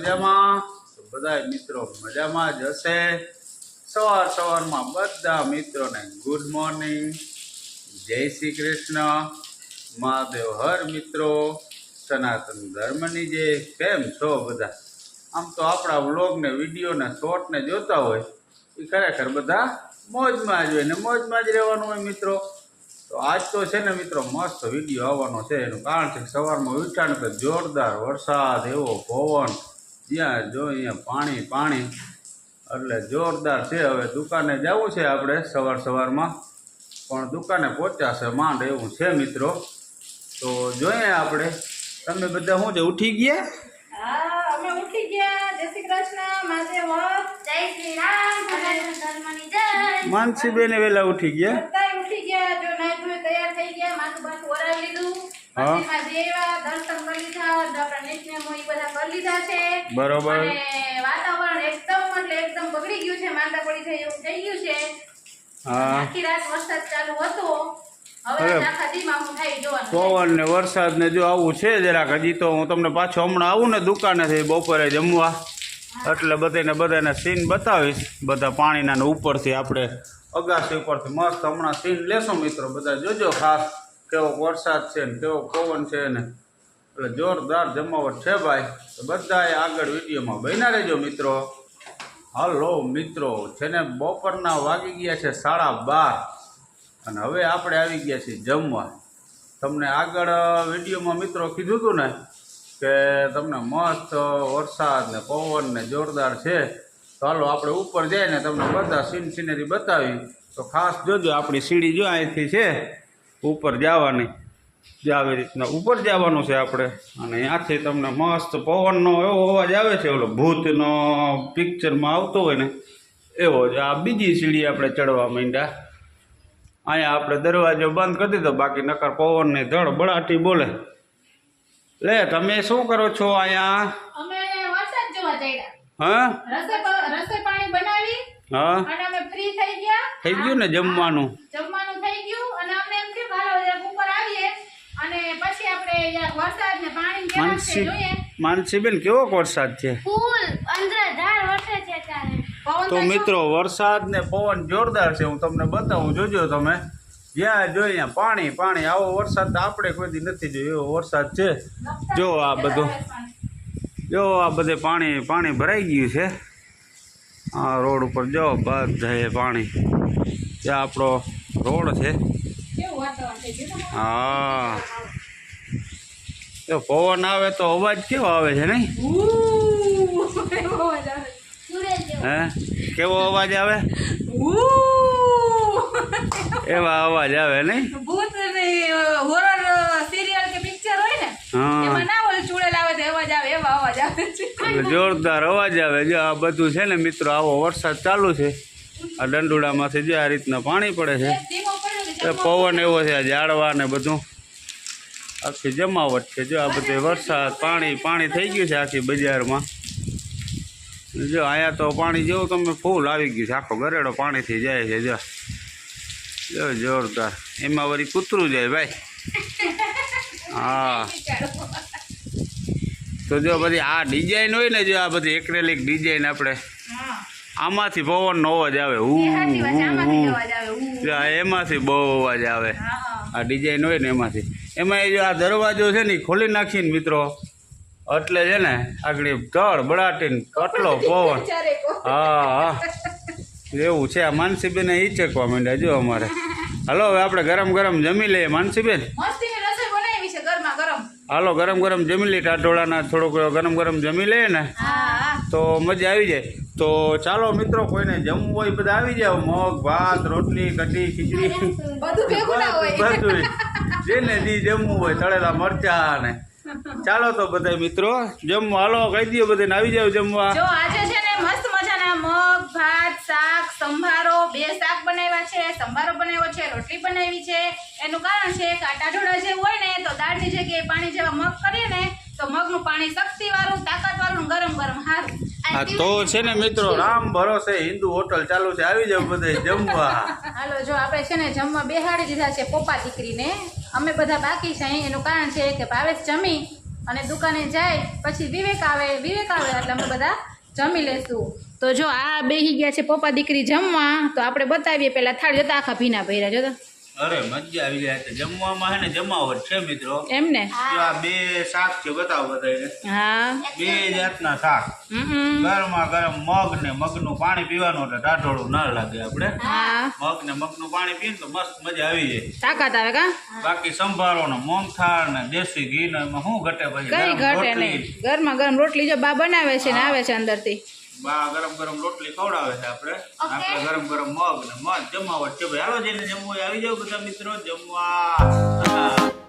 મજામાં? બધા મિત્રો મજામાં જ હશે. સવાર સવારમાં બધા મિત્રોને ગુડ મોર્નિંગ જય શ્રી કૃષ્ણ. મહાદેવ હર મિત્રો. સનાતન ધર્મની જે કેમ છો બધા? આમ તો આપણા વ્લોગને, વિડીયોને, શોર્ટને જોતા હોય, એ ખરેખર બધા મોજમાં જ હોય ને મોજમાં જ રહેવાનું હોય મિત્રો. તો આજ તો છે ને મિત્રો મસ્ત વીડિયો આવવાનો છે. એનું કારણ છે સવારમાં ઉઠાણ તો જોરદાર વરસાદ, એવો પવન જ્યાં જો અહીંયા પાણી પાણી. એટલે જોરદાર છે. હવે દુકાને જવું છે આપણે સવાર સવારમાં. પણ દુકાને પહોંચાશે માંડ એવું છે મિત્રો. તો જોઈએ આપણે. તમે બધા શું છે? ઉઠી ગયા? હા અમે ઉઠી ગયા. જય શ્રી કૃષ્ણ. મહાદેવ જય શ્રી રામ. જય. માનસીબેને વહેલા ઉઠી ગયા? ઉઠી ગયા. જો નાઈ તૈયાર થઈ ગયા. માથું બાથું ઓરાવી બરોબર. વાતાવરણ એકદમ એટલે એકદમ બગડી ગયું છે માંદા પડી જાય એવું થઈ ગયું છે. હા. આખી રાત વરસાદ ચાલુ હતો. હવે હવે આખા દીમાં હું થાય જોવાનું છે. પવન ને વરસાદ ને જો આવું છે જરાક હજી તો હું તમને પાછો હમણાં આવું ને દુકાનેથી બપોરે જમવા. એટલે બધાને બધાને સીન બતાવીશ. બધા પાણીના ને ઉપરથી આપણે અગાસી ઉપરથી મસ્ત હમણાં સીન લેશો મિત્રો બધા. જોજો ખાસ. કેવો વરસાદ છે ને કેવો પવન છે ને. એટલે જોરદાર જમાવટ છે ભાઈ. તો બધાએ આગળ વિડીયોમાં બન્યા રહેજો મિત્રો. હલો મિત્રો છે ને બપોરના વાગી ગયા છે સાડા બાર. અને હવે આપણે આવી ગયા છીએ જમવા. તમને આગળ વિડીયોમાં મિત્રો કીધું હતું ને કે તમને મસ્ત વરસાદ ને પવન ને જોરદાર છે. તો હાલો આપણે ઉપર જઈએ ને તમને બધા સીન સિનેરી બતાવી. તો ખાસ જોજો આપણી સીડી જો અહીંથી છે. ઉપર જવાની. જે આવી રીતના ઉપર જવાનું છે આપણે. અને ત્યાંથી તમને મસ્ત પવનનો એવો અવાજ આવે છે ઓલો ભૂતનો પિક્ચરમાં આવતો હોય ને એવો જ. આ બીજી સીડી આપણે ચડવા માંડ્યા. અહીંયા આપણે દરવાજો બંધ કરી દીધો બાકી નકર પવનની ધડ બળાટી બોલે. લે તમે શું કરો છો અહીંયા? હા? હા. થઈ ગયું. ને જમવાનું? જમવાનું થઈ ગયું અને અમને એમ થયું કે હાલો જરાક ઉપર આવીએ અને પછી આપણે જરાક વરસાદ ને પાણી કેવા છે માનસી માનસીબેન કેવો વરસાદ છે? ફૂલ અંદર વરસે છે ત્યારે તો મિત્રો વરસાદ ને પવન જોરદાર છે હું તમને બતાવું જોજો તમે. જ્યાં જોઈએ પાણી પાણી. આવો વરસાદ તો આપણે કોઈ દી નથી જોયો એવો વરસાદ છે. જો આ બધો જો આ બધે પાણી પાણી ભરાઈ ગયું છે. આ રોડ ઉપર જો જાય પાણી. ત્યાં આપણો રોડ છે. હા. તો પવન આવે તો અવાજ કેવો આવે છે નહીં. હે? કેવો અવાજ આવે? એવા અવાજ આવે નહીં? ભૂત હોરર સિરિયલ કે પિક્ચર હોય ને હા. એમાં ના ઓલું ચૂડેલ આવે તો અવાજ આવે એવા અવાજ આવે છે જોરદાર અવાજ આવે. જો આ બધું છે ને મિત્રો આવો વરસાદ ચાલુ છે. આ દંડુડામાંથી જે આ રીતના પાણી પડે છે. પવન એવો છે આ ઝાડવા ને બધું. આખી જમાવટ છે. જો આ બધે વરસાદ પાણી પાણી થઈ ગયું છે આખી બજારમાં. જો અહીંયા તો પાણી જેવું તમે ફૂલ આવી ગયું છે. આખો ગરેડો પાણીથી જાય છે. જો જો જોરદાર. એમાં વળી કૂતરું જાય ભાઈ. હા. તો જો બધી આ ડિઝાઇન હોય ને જો આ બધી એક્રેલિક ડિઝાઇન આપણે. આમાંથી પવનનો અવાજ આવે. હું એમાંથી બહુ અવાજ આવે. હા. આ ડિઝાઇન હોય ને એમાંથી. એમાં એ જો આ દરવાજો છે ને ખોલી નાખીને મિત્રો એટલે છે ને આગળ તળ બળાટીને કટલો પવન. હા હા. એવું છે આ માનસીબેન એ ચેકવા માંડ્યા જો અમારે. હાલો હવે આપણે ગરમ ગરમ જમી લઈએ માનસીબેન. હાલો ગરમ ગરમ જમી લઈએ ટાટોળાના થોડુંક ગરમ ગરમ જમી લઈએ ને. તો મજા આવી જાય. તો ચાલો મિત્રો કોઈને જમવું હોય બધા આવી જાવ મગ ભાત રોટલી કઢી ખીચડી. બધું જેને જી જમવું હોય તળેલા મરચા ને ચાલો તો બધા મિત્રો જમવા. હાલો કહી દઈએ બધાને આવી જાવ જમવા. જો આજે છે ને મસ્ત મજાના મગ ભાત શાક સંભારો. બે શાક બનાવ્યા છે. સંભારો બનાવ્યો છે રોટલી બનાવી છે. એનું કારણ છે કે આ જે હોય ને તો દાળની જગ્યાએ પાણી જેવા મગ કરીએ ને તો મગનું પાણી શક્તિ વાળું તાકાત વાળું ગરમ ગરમ સારું હા તો છે ને મિત્રો રામ ભરોસે હિન્દુ હોટલ ચાલુ છે. આવી જાવ બધે જમવા. હાલો જો આપણે છે ને જમવા બેહાડી દીધા છે પપ્પા દીકરીને. અમે બધા બાકી છે એનું કારણ છે કે ભાવેશ જમી અને દુકાને જાય પછી વિવેક આવે. વિવેક આવે એટલે અમે બધા જમી લેશું. તો જો આ બેહી ગયા છે પપ્પા દીકરી જમવા. તો આપણે બતાવીએ પેલા થાળ. જતા આખા ભીના ભર્યા જો તો. અરે મજા આવી જાય છે જમવામાં હે ને જમાવટ છે મિત્રો. એમ ને? આ બે શાક છે બતાવો બધાને હા. બે જાતના શાક. ગરમા ગરમ મગ ને મગનું પાણી પીવાનું એટલે ટાઢોળું ના લાગે આપણે. મગ ને મગનું પાણી પીએ તો મસ્ત મજા આવી જાય. તાકાત આવે કા? બાકી સંભારો ને મોમથાળ ને દેશી ઘી ને એમાં શું ઘટે પછી? કઈ ઘટે નહીં. ગરમા ગરમ રોટલી જો બા બનાવે છે ને આવે છે અંદરથી. બા ગરમ ગરમ રોટલી ખવડાવે છે આપણે. આપણે ગરમ ગરમ મગ ને મગ જમાવટ છે. ભાઈ હાલો જઈને જમવું આવી જાવ બધા મિત્રો. જમવા.